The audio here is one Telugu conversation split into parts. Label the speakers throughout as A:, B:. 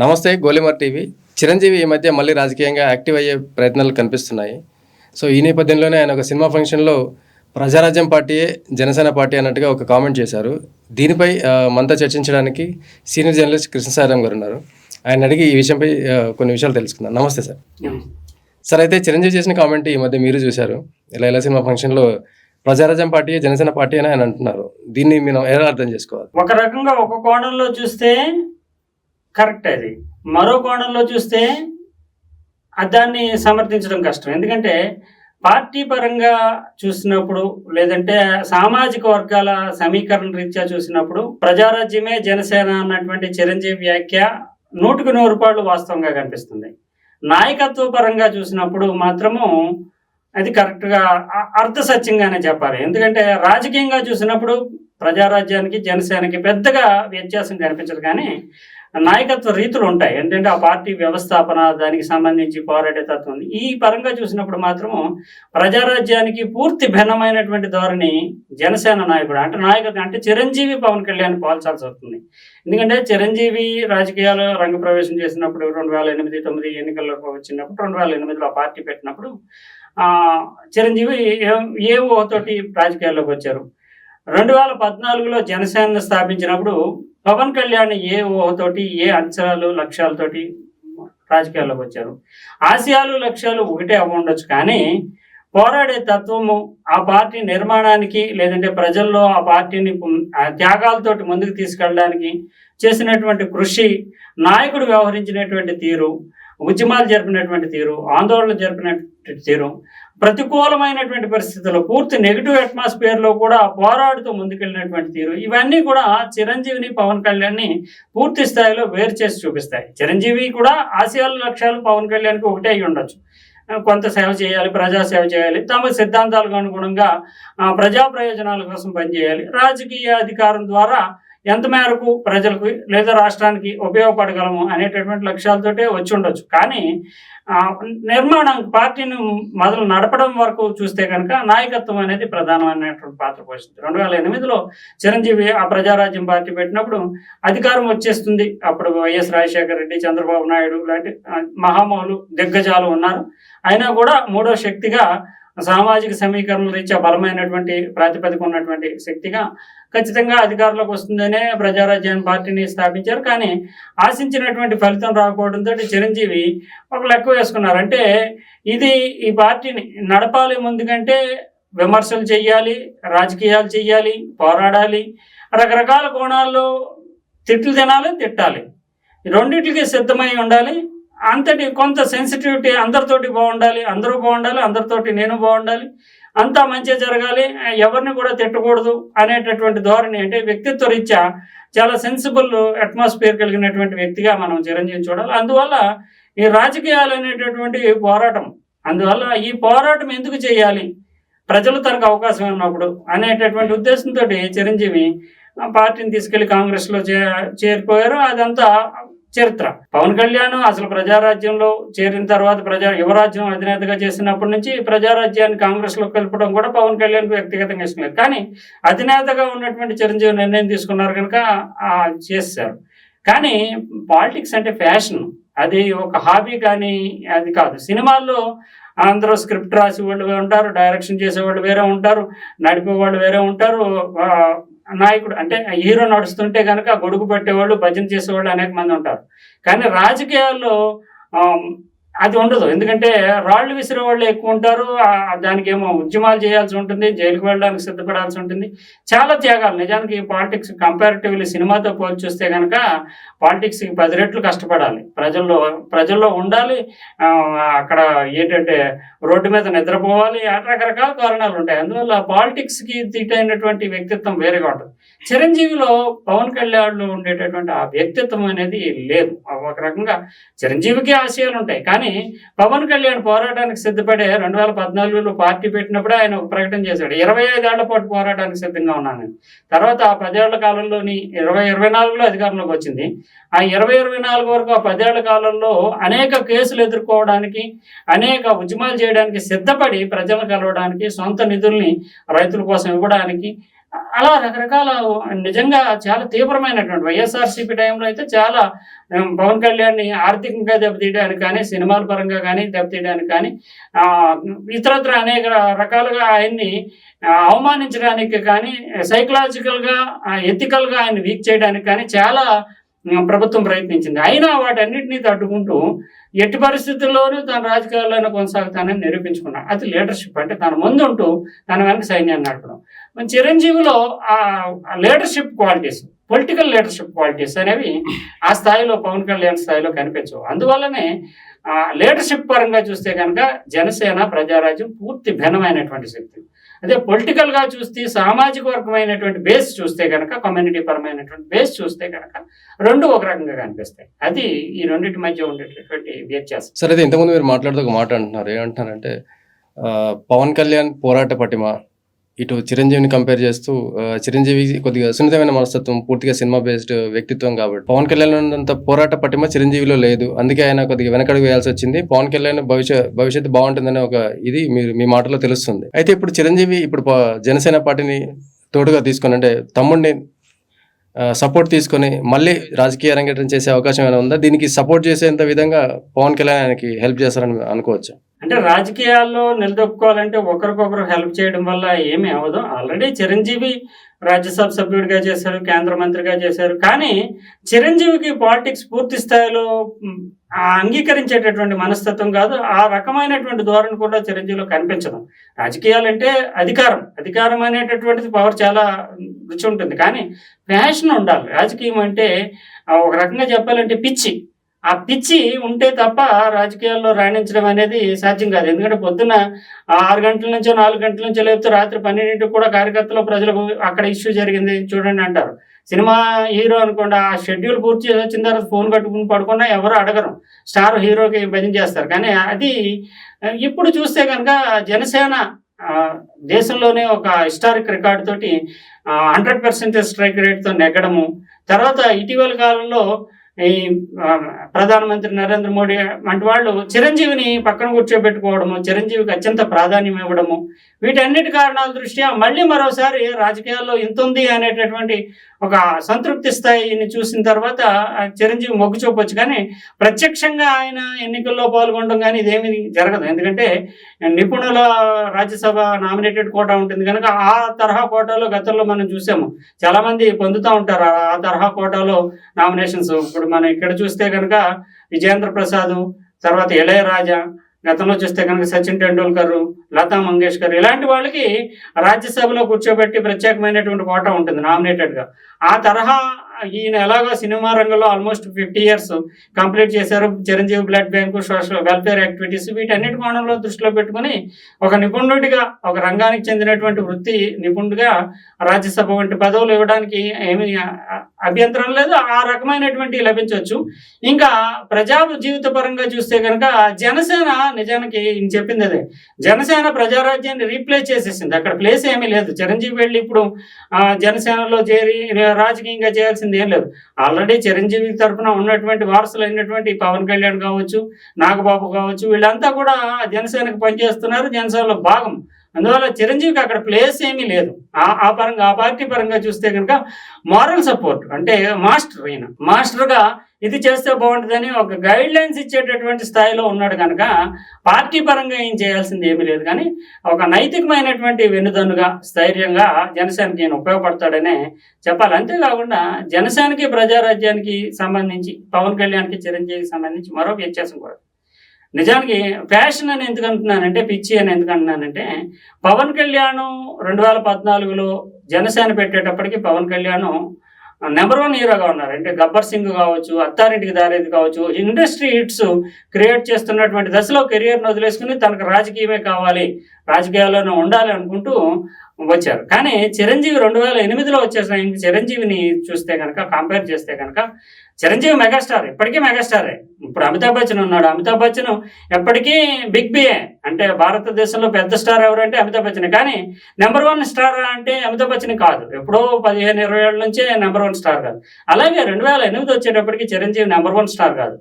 A: నమస్తే గోలిమర్ టీవీ. చిరంజీవి ఈ మధ్య మళ్ళీ రాజకీయంగా యాక్టివ్ అయ్యే ప్రయత్నాలు కనిపిస్తున్నాయి. సో ఈ నేపథ్యంలోనే ఆయన ఒక సినిమా ఫంక్షన్లో ప్రజారాజ్యం పార్టీయే జనసేన పార్టీ అన్నట్టుగా ఒక కామెంట్ చేశారు. దీనిపై మనతో చర్చించడానికి సీనియర్ జర్నలిస్ట్ కృష్ణసాయిరామ్ గారు ఉన్నారు. ఆయన అడిగి ఈ విషయంపై కొన్ని విషయాలు తెలుసుకుందాం. నమస్తే సార్. సార్ అయితే చిరంజీవి చేసిన కామెంట్ ఈ మధ్య మీరు చూశారు. ఇలా ఇలా సినిమా ఫంక్షన్లో ప్రజారాజ్యం పార్టీ జనసేన పార్టీ అని ఆయన అంటున్నారు. దీన్ని మనం ఎలా అర్థం చేసుకోవాలి?
B: ఒక రకంగా ఒక కోణంలో చూస్తే కరెక్ట్ అది. మరో కోణంలో చూస్తే దాన్ని సమర్థించడం కష్టం. ఎందుకంటే పార్టీ పరంగా చూసినప్పుడు లేదంటే సామాజిక వర్గాల సమీకరణ రీత్యా చూసినప్పుడు ప్రజారాజ్యమే జనసేన అన్నటువంటి చిరంజీవి వ్యాఖ్య నూటికి నూరు రూపాయలు వాస్తవంగా కనిపిస్తుంది. నాయకత్వ పరంగా చూసినప్పుడు మాత్రము అది కరెక్ట్గా అ- అర్థ సత్యంగానే చెప్పాలి. ఎందుకంటే రాజకీయంగా చూసినప్పుడు ప్రజారాజ్యానికి జనసేనకి పెద్దగా వ్యత్యాసం కనిపించదు కానీ నాయకత్వ రీతులు ఉంటాయి. ఏంటంటే ఆ పార్టీ వ్యవస్థాపన దానికి సంబంధించి పోరాడే తత్వం ఉంది. ఈ పరంగా చూసినప్పుడు మాత్రము ప్రజారాజ్యానికి పూర్తి భిన్నమైనటువంటి ధోరణి జనసేన నాయకుడు. అంటే నాయకత్వం అంటే చిరంజీవి పవన్ కళ్యాణ్ పోల్చాల్సి వస్తుంది. ఎందుకంటే చిరంజీవి రాజకీయాలు రంగప్రవేశం చేసినప్పుడు రెండు వేల ఎనిమిది తొమ్మిది ఎన్నికల్లోకి వచ్చినప్పుడు రెండు వేల ఎనిమిదిలో పార్టీ పెట్టినప్పుడు చిరంజీవి ఏ- ఏ తోటి రాజకీయాల్లోకి వచ్చారు. రెండు వేల పద్నాలుగులో జనసేనను స్థాపించినప్పుడు పవన్ కళ్యాణ్ ఏ ఊహతోటి ఏ అంచనాలు లక్ష్యాలతోటి రాజకీయాల్లోకి వచ్చారు. ఆశయాలు లక్ష్యాలు ఒకటే అవ్వండొచ్చు కానీ పోరాడే తత్వము ఆ పార్టీ నిర్మాణానికి లేదంటే ప్రజల్లో ఆ పార్టీని త్యాగాలతోటి ముందుకు తీసుకెళ్ళడానికి చేసినటువంటి కృషి నాయకుడు వ్యవహరించినటువంటి తీరు ఉద్యమాలు జరిపినటువంటి తీరు ఆందోళన జరిపినటువంటి తీరు ప్రతికూలమైనటువంటి పరిస్థితుల్లో పూర్తి నెగిటివ్ అట్మాస్ఫియర్లో కూడా పోరాడుతూ ముందుకెళ్ళినటువంటి తీరు. ఇవన్నీ కూడా చిరంజీవిని పవన్ కళ్యాణ్ని పూర్తి స్థాయిలో వేరు చేసి చూపిస్తాయి. చిరంజీవి కూడా ఆశయాలు లక్ష్యాలు పవన్ కళ్యాణ్కి ఒకటే అయి ఉండొచ్చు. కొంత సేవ చేయాలి ప్రజా సేవ చేయాలి తమ సిద్ధాంతాలకు అనుగుణంగా ప్రజా ప్రయోజనాల కోసం పనిచేయాలి. రాజకీయ అధికారం ద్వారా ఎంత మేరకు ప్రజలకు లేదా రాష్ట్రానికి ఉపయోగపడగలము అనేటటువంటి లక్ష్యాలతోటే వచ్చి ఉండొచ్చు. కానీ నిర్మాణం పార్టీని మొదలు నడపడం వరకు చూస్తే కనుక నాయకత్వం అనేది ప్రధానమైనటువంటి పాత్ర పోషిస్తుంది. రెండు వేల ఎనిమిదిలో చిరంజీవి ఆ ప్రజారాజ్యం పార్టీ పెట్టినప్పుడు అధికారం వచ్చేస్తుంది. అప్పుడు వైఎస్ రాజశేఖర రెడ్డి చంద్రబాబు నాయుడు లాంటి ఆ, మహామహులు దిగ్గజాలు ఉన్నారు. అయినా కూడా మూడో శక్తిగా సామాజిక సమీకరణ రీత్యా బలమైనటువంటి ప్రాతిపదిక ఉన్నటువంటి శక్తిగా ఖచ్చితంగా అధికారంలోకి వస్తుందనే ప్రజారాజ్యం పార్టీని స్థాపించారు. కానీ ఆశించినటువంటి ఫలితం రాకపోవడంతో చిరంజీవి ఒక లెక్క వేసుకున్నారు. అంటే ఇది ఈ పార్టీని నడపాలి ముందుకంటే విమర్శలు చేయాలి రాజకీయాలు చేయాలి పోరాడాలి రకరకాల కోణాల్లో తిట్లు తినాలి తిట్టాలి. రెండింటికి సిద్ధమై ఉండాలి. అంతటి కొంత సెన్సిటివిటీ అందరితోటి బాగుండాలి అందరూ బాగుండాలి అందరితోటి నేను బాగుండాలి. అంతా మంచిగా జరగాలి ఎవరిని కూడా తిట్టకూడదు అనేటటువంటి ధోరణి అంటే వ్యక్తిత్వ రీత్యా చాలా సెన్సిబుల్ అట్మాస్ఫియర్ కలిగినటువంటి వ్యక్తిగా మనం చిరంజీవి చూడాలి. అందువల్ల ఈ రాజకీయాలు అనేటటువంటి పోరాటం అందువల్ల ఈ పోరాటం ఎందుకు చేయాలి? ప్రజలు తనకు అవకాశం ఉన్నప్పుడు అనేటటువంటి ఉద్దేశంతో చిరంజీవి పార్టీని తీసుకెళ్ళి కాంగ్రెస్లో చే చేరిపోయారు. అదంతా చరిత్ర. పవన్ కళ్యాణ్ అసలు ప్రజారాజ్యంలో చేరిన తర్వాత ప్రజా యువరాజ్యం అధినేతగా చేసినప్పటి నుంచి ప్రజారాజ్యాన్ని కాంగ్రెస్లో కలపడం కూడా పవన్ కళ్యాణ్ వ్యక్తిగతంగా ఇష్టం లేదు. కానీ అధినేతగా ఉన్నటువంటి చిరంజీవి నిర్ణయం తీసుకున్నారు కనుక చేశారు. కానీ పాలిటిక్స్ అంటే ఫ్యాషన్. అది ఒక హాబీ కానీ అది కాదు. సినిమాల్లో అందరూ స్క్రిప్ట్ రాసి వాళ్ళు ఉంటారు డైరెక్షన్ చేసేవాళ్ళు వేరే ఉంటారు నడిపే వాళ్ళు వేరే ఉంటారు నాయకుడు అంటే హీరో నడుస్తుంటే కనుక గొడుగు పెట్టేవాళ్ళు భజన చేసేవాళ్ళు అనేక మంది ఉంటారు. కానీ రాజకీయాల్లో అది ఉండదు. ఎందుకంటే రాళ్ళు విసిరే వాళ్ళు ఎక్కువ ఉంటారు. దానికి ఏమో ఉద్యమాలు చేయాల్సి ఉంటుంది జైలుకు వెళ్ళడానికి సిద్ధపడాల్సి ఉంటుంది. చాలా త్యాగాలు. నిజానికి పాలిటిక్స్ కంపారిటివ్లీ సినిమాతో పోల్చి చూస్తే కనుక పాలిటిక్స్కి పది రెట్లు కష్టపడాలి. ప్రజల్లో ప్రజల్లో ఉండాలి. అక్కడ ఏంటంటే రోడ్డు మీద నిద్రపోవాలి. ఆ రకరకాల కారణాలు ఉంటాయి. అందువల్ల పాలిటిక్స్కి తీటైనటువంటి వ్యక్తిత్వం వేరేగా ఉంటుంది. చిరంజీవిలో పవన్ కళ్యాణ్లో ఉండేటటువంటి ఆ వ్యక్తిత్వం అనేది లేదు. ఒక రకంగా చిరంజీవికి ఆశయాలు ఉంటాయి. కానీ పవన్ కళ్యాణ్ పోరాటానికి సిద్ధపడే రెండు వేల పద్నాలుగులో పార్టీ పెట్టినప్పుడే ఆయన ఒక ప్రకటన చేశాడు. ఇరవై ఐదేళ్ళ పాటు పోరాటానికి సిద్ధంగా ఉన్నాను తర్వాత ఆ పదేళ్ళ కాలంలోని ఇరవై ఇరవై నాలుగులో అధికారంలోకి వచ్చింది. ఆ ఇరవై ఇరవై నాలుగు వరకు ఆ పదేళ్ళ కాలంలో అనేక కేసులు ఎదుర్కోవడానికి అనేక ఉద్యమాలు చేయడానికి సిద్ధపడి ప్రజలను కలవడానికి సొంత నిధుల్ని రైతుల కోసం ఇవ్వడానికి అలా రకరకాల నిజంగా చాలా తీవ్రమైనటువంటి వైఎస్ఆర్సీపీ టైంలో అయితే చాలా పవన్ కళ్యాణ్ని ఆర్థికంగా దెబ్బతీయడానికి కానీ సినిమాల పరంగా కానీ దెబ్బతీయడానికి కానీ ఇతరత్ర అనేక రకాలుగా ఆయన్ని అవమానించడానికి కానీ సైకలాజికల్గా ఎథికల్గా ఆయన వీక్ చేయడానికి కానీ చాలా ప్రభుత్వం ప్రయత్నించింది. అయినా వాటన్నిటినీ తట్టుకుంటూ ఎట్టి పరిస్థితుల్లోనూ తన రాజకీయాల్లోనే కొనసాగుతానని నిరూపించుకున్నాడు. అది లీడర్షిప్ అంటే తన ముందుంటూ తన వెనక సైన్యాన్ని నడపడం. మన చిరంజీవిలో ఆ leadership qualities political leadership qualities అనేవి ఆ స్థాయిలో పవన్ కళ్యాణ్ స్థాయిలో కనిపించవు. అందువల్లనే లీడర్షిప్ పరంగా చూస్తే కనుక జనసేన ప్రజారాజ్యం పూర్తి భిన్నమైనటువంటి శక్తి. అదే పొలిటికల్గా చూస్తే సామాజిక వర్గమైనటువంటి బేస్ చూస్తే కనుక కమ్యూనిటీ పరమైనటువంటి బేస్ చూస్తే కనుక రెండు ఒక రకంగా కనిపిస్తాయి. అది ఈ రెండింటి మధ్య ఉండేటటువంటి వ్యత్యాసం.
A: సరే అయితే ఇంతకుముందు మీరు మాట్లాడుతూ ఒక మాట అంటున్నారు. ఏమంటున్నారంటే పవన్ కళ్యాణ్ పోరాట పటిమ ఇటు చిరంజీవిని కంపేర్ చేస్తూ చిరంజీవి కొద్దిగా సున్నితమైన మనస్తత్వం పూర్తిగా సినిమా బేస్డ్ వ్యక్తిత్వం కాబట్టి. పవన్ కళ్యాణ్ ఉన్నంత పోరాట పటిమ చిరంజీవిలో లేదు. అందుకే ఆయన కొద్దిగా వెనకడుగు వేయాల్సి వచ్చింది. పవన్ కళ్యాణ్ భవిష్య భవిష్యత్తు బాగుంటుందనే ఒక ఇది మీరు మీ మాటలో తెలుస్తుంది. అయితే ఇప్పుడు చిరంజీవి ఇప్పుడు జనసేన పార్టీని తోడుగా తీసుకొని అంటే తమ్ముడిని సపోర్ట్ తీసుకొని మళ్ళీ రాజకీయ అరంగేట్రం చేసే అవకాశం ఏమైనా ఉందా? దీనికి సపోర్ట్ చేసేంత విధంగా పవన్ కళ్యాణ్ ఆయనకి హెల్ప్ చేస్తారని అనుకోవచ్చు?
B: అంటే రాజకీయాల్లో నిలదొక్కుకోవాలంటే ఒకరికొకరు హెల్ప్ చేయడం వల్ల ఏమీ అవ్వదు. ఆల్రెడీ చిరంజీవి రాజ్యసభ సభ్యుడిగా చేశారు కేంద్ర మంత్రిగా చేశారు. కానీ చిరంజీవికి పాలిటిక్స్ పూర్తి స్థాయిలో అంగీకరించేటటువంటి మనస్తత్వం కాదు. ఆ రకమైనటువంటి ధోరణి కూడా చిరంజీవిలో కనిపించదు. రాజకీయాలంటే అధికారం. అధికారం అనేటటువంటిది పవర్ చాలా రుచి ఉంటుంది. కానీ ప్యాషన్ ఉండాలి. రాజకీయం అంటే ఒక రకంగా చెప్పాలంటే పిచ్చి. ఆ పిచ్చి ఉంటే తప్ప రాజకీయాల్లో రాణించడం అనేది సాధ్యం కాదు. ఎందుకంటే పొద్దున ఆరు గంటల నుంచో నాలుగు గంటల నుంచో లేకపోతే రాత్రి పన్నెండింటికి కూడా కార్యకర్తలు ప్రజలకు అక్కడ ఇష్యూ జరిగింది చూడండి అంటారు. సినిమా హీరో అనుకోండి ఆ షెడ్యూల్ పూర్తి చేసి వచ్చిన తర్వాత ఫోన్ కట్టుకుని పడుకున్నా ఎవరు అడగరు. స్టార్ హీరోకి భజన చేస్తారు. కానీ అది ఇప్పుడు చూస్తే కనుక జనసేన దేశంలోనే ఒక హిస్టారిక్ రికార్డ్ తోటి హండ్రెడ్ పర్సెంటేజ్ స్ట్రైక్ రేట్తో నెగ్గడము. తర్వాత ఇటీవల కాలంలో ఈ ప్రధానమంత్రి నరేంద్ర మోడీ వంటి వాళ్ళు చిరంజీవిని పక్కన కూర్చోబెట్టుకోవడము చిరంజీవికి అత్యంత ప్రాధాన్యం ఇవ్వడము వీటన్నిటి కారణాల దృష్ట్యా మళ్ళీ మరోసారి రాజకీయాల్లో ఇంత ఉంది అనేటటువంటి ఒక సంతృప్తి స్థాయిని చూసిన తర్వాత చిరంజీవి మొగ్గు చూపొచ్చు. కానీ ప్రత్యక్షంగా ఆయన ఎన్నికల్లో పాల్గొనడం కానీ ఇదేమీ జరగదు. ఎందుకంటే నిపుణుల రాజ్యసభ నామినేటెడ్ కోటా ఉంటుంది కనుక ఆ తరహా కోటాలో గతంలో మనం చూసాము. చాలా మంది పొందుతూ ఉంటారు. ఆ తరహా కోటాలో నామినేషన్స్ ఇప్పుడు మనం ఇక్కడ చూస్తే కనుక విజేంద్ర ప్రసాద్ తర్వాత ఇళయరాజా గతంలో చూస్తే కనుక సచిన్ టెండూల్కర్ లతా మంగేష్కర్ ఇలాంటి వాళ్ళకి రాజ్యసభలో కూర్చోబెట్టి ప్రత్యేకమైనటువంటి కోటా ఉంటుంది నామినేటెడ్గా. ఆ తరహా ఈయన ఎలాగో సినిమా రంగంలో ఆల్మోస్ట్ ఫిఫ్టీ ఇయర్స్ కంప్లీట్ చేశారు. Chiranjeevi blood bank social welfare activities వీటన్నిటి కోణంలో దృష్టిలో పెట్టుకుని ఒక నిపుణుడిగా ఒక రంగానికి చెందినటువంటి వృత్తి నిపుణుడిగా రాజ్యసభ వంటి పదవులు ఇవ్వడానికి ఏమీ అభ్యంతరం లేదు. ఆ రకమైనటువంటి లభించవచ్చు ఇంకా ప్రజా జీవిత పరంగా చూస్తే కనుక జనసేన నిజానికి ఈయన చెప్పింది అదే. జనసేన ప్రజారాజ్యాన్ని రీప్లేస్ చేసేసింది. అక్కడ ప్లేస్ ఏమీ లేదు. చిరంజీవి వెళ్ళి ఇప్పుడు ఆ, జనసేనలో చేరి రాజకీయంగా చేయాల్సింది ఏం లేదు. ఆల్రెడీ చిరంజీవి తరఫున ఉన్నటువంటి వారసులు అయినటువంటి పవన్ కళ్యాణ్ కావచ్చు నాగబాబు కావచ్చు వీళ్ళంతా కూడా జనసేనకు పనిచేస్తున్నారు జనసేనలో భాగం. అందువల్ల చిరంజీవికి అక్కడ ప్లేస్ ఏమీ లేదు. ఆ ఆ పరంగా ఆ పార్టీ పరంగా చూస్తే కనుక మారల్ సపోర్ట్ అంటే మాస్టర్ ఈయన. మాస్టర్గా ఇది చేస్తే బాగుంటుందని ఒక గైడ్ లైన్స్ ఇచ్చేటటువంటి స్థాయిలో ఉన్నాడు కనుక పార్టీ పరంగా ఏం చేయాల్సింది ఏమీ లేదు. కానీ ఒక నైతికమైనటువంటి వెన్నుదన్నుగా స్థైర్యంగా జనసేనకి ఈయన ఉపయోగపడతాడనే చెప్పాలి. అంతేకాకుండా జనసేనకి ప్రజారాజ్యానికి సంబంధించి పవన్ కళ్యాణ్కి చిరంజీవికి సంబంధించి మరో వ్యత్యాసం కూడా. నిజానికి ఫ్యాషన్ అని ఎందుకు అంటున్నానంటే పిచ్చి అని ఎందుకు అంటున్నానంటే పవన్ కళ్యాణ్ రెండు వేల పద్నాలుగులో జనసేన పెట్టేటప్పటికి పవన్ కళ్యాణ్ నెంబర్ వన్ హీరోగా ఉన్నారు. అంటే గబ్బర్ సింగ్ కావచ్చు అత్తారింటికి దారేది కావచ్చు ఇండస్ట్రీ హిట్స్ క్రియేట్ చేస్తున్నటువంటి దశలో కెరియర్ను వదిలేసుకుని తనకు రాజకీయమే కావాలి రాజకీయాల్లోనే ఉండాలి అనుకుంటూ వచ్చారు. కానీ చిరంజీవి రెండు వేల ఎనిమిదిలో వచ్చేసిన చిరంజీవిని చూస్తే కనుక కంపేర్ చేస్తే కనుక చిరంజీవి మెగాస్టార్ ఇప్పటికీ మెగాస్టారే ఇప్పుడు అమితాబ్ బచ్చన్ ఉన్నాడు. అమితాబ్ బచ్చన్ ఎప్పటికీ బిగ్ బిఏ అంటే భారతదేశంలో పెద్ద స్టార్ ఎవరంటే అమితాబ్ బచ్చన్. కానీ నెంబర్ వన్ స్టార్ అంటే అమితాబ్ బచ్చన్ కాదు. ఎప్పుడో పదిహేను ఇరవై ఏళ్ళ నుంచే నెంబర్ వన్ స్టార్ కాదు. అలాగే రెండు వేల ఎనిమిది వచ్చేటప్పటికి చిరంజీవి నెంబర్ వన్ స్టార్ కాదు.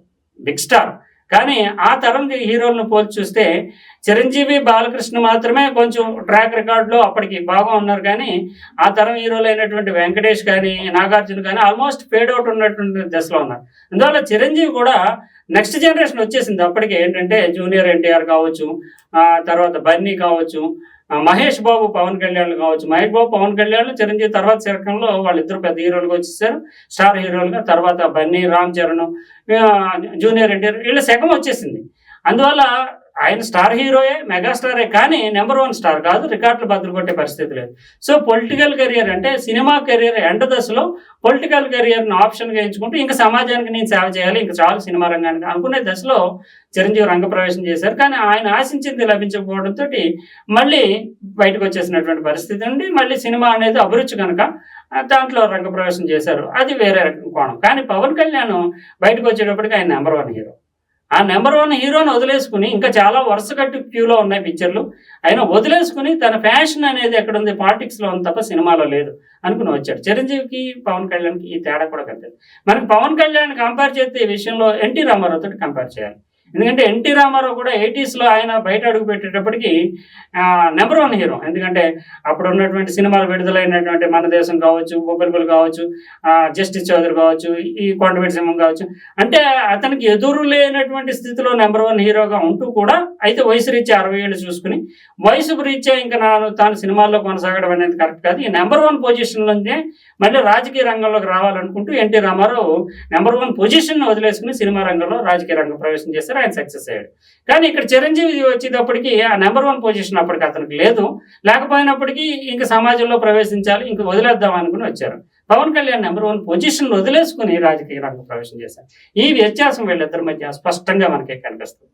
B: బిగ్ స్టార్ కానీ ఆ తరం హీరోలను పోల్చి చూస్తే చిరంజీవి బాలకృష్ణ మాత్రమే కొంచెం ట్రాక్ రికార్డులో అప్పటికి బాగా ఉన్నారు. కానీ ఆ తరం హీరోలు అయినటువంటి వెంకటేష్ కానీ నాగార్జున కానీ ఆల్మోస్ట్ ఫేడ్ అవుట్ ఉన్నటువంటి దశలో ఉన్నారు. అందువల్ల చిరంజీవి కూడా నెక్స్ట్ జనరేషన్ వచ్చేసింది. అప్పటికే ఏంటంటే జూనియర్ ఎన్టీఆర్ కావచ్చు ఆ తర్వాత బన్నీ కావచ్చు మహేష్ బాబు పవన్ కళ్యాణ్ కావచ్చు మహేష్ బాబు పవన్ కళ్యాణ్ చిరంజీవి తర్వాత శరకంలో వాళ్ళిద్దరు పెద్ద హీరోలుగా వచ్చేసారు. స్టార్ హీరోలుగా తర్వాత బన్నీ రామ్ చరణ్ జూనియర్ ఎన్టీఆర్ వీళ్ళ శకం వచ్చేసింది. అందువల్ల ఆయన స్టార్ హీరోయే మెగాస్టారే కానీ నెంబర్ వన్ స్టార్ కాదు రికార్డులు బద్దలు కొట్టే పరిస్థితి లేదు. సో పొలిటికల్ కెరియర్ అంటే సినిమా కెరియర్ ఎండ దశలో పొలిటికల్ కెరియర్ను ఆప్షన్గా ఎంచుకుంటూ ఇంకా సమాజానికి నేను సేవ చేయాలి ఇంకా చాలు సినిమా రంగానికి అనుకునే దశలో చిరంజీవి రంగప్రవేశం చేశారు. కానీ ఆయన ఆశించింది లభించకపోవడంతో మళ్ళీ బయటకు వచ్చేసినటువంటి పరిస్థితి నుండి మళ్ళీ సినిమా అనేది అభిరుచి కనుక దాంట్లో రంగప్రవేశం చేశారు. అది వేరే కోణం. కానీ పవన్ కళ్యాణ్ బయటకు వచ్చేటప్పటికి ఆయన నెంబర్ వన్ హీరో. ఆ నెంబర్ వన్ హీరోని వదిలేసుకుని ఇంకా చాలా వరుస కట్టి క్యూలో ఉన్నాయి పిక్చర్లు అయినా వదిలేసుకుని తన ఫ్యాషన్ అనేది ఎక్కడ ఉంది? పాలిటిక్స్లో ఉంది తప్ప సినిమాలో లేదు అనుకుని వచ్చాడు. చిరంజీవికి పవన్ కళ్యాణ్కి ఈ తేడా కూడా కనిపిస్తుంది మనకి పవన్ కళ్యాణ్ కంపేర్ చేస్తే ఈ విషయంలో ఎన్టీ రామారావు కంపేర్ చేయాలి. ఎందుకంటే ఎన్టీ రామారావు కూడా 80s లో ఆయన బయట అడుగు పెట్టేటప్పటికి నెంబర్ వన్ హీరో. ఎందుకంటే అప్పుడు ఉన్నటువంటి సినిమాలు విడుదలైనటువంటి మన దేశం కావచ్చు బొబ్బిలిపల్లి కావచ్చు జస్టిస్ చౌదరి కావచ్చు ఈ కొండవీటి సింహం కావచ్చు. అంటే అతనికి ఎదురు లేనటువంటి స్థితిలో నెంబర్ వన్ హీరోగా ఉంటూ కూడా అయితే వయసు రీత్యా అరవై ఏళ్ళు చూసుకుని వయసు రీత్యా ఇంకా నాను తాను సినిమాల్లో కొనసాగడం అనేది కరెక్ట్ కాదు. ఈ నెంబర్ వన్ పొజిషన్లోనే మళ్ళీ రాజకీయ రంగంలోకి రావాలనుకుంటూ NT Ramarao number one position వదిలేసుకుని cinema రంగంలో రాజకీయ రంగం ప్రవేశం చేశారు. ఆయన సక్సెస్ అయ్యాడు. కానీ ఇక్కడ చిరంజీవి వచ్చేటప్పటికి ఆ నెంబర్ వన్ పొజిషన్ అప్పటికి అతనికి లేదు. లేకపోయినప్పటికీ ఇంకా సమాజంలో ప్రవేశించాలి ఇంకా వదిలేద్దాం అనుకుని వచ్చారు. Pawan Kalyan number one position వదిలేసుకుని రాజకీయ రంగం ప్రవేశం చేశారు. ఈ వ్యత్యాసం వీళ్ళిద్దరి మధ్య స్పష్టంగా మనకి కనిపిస్తుంది.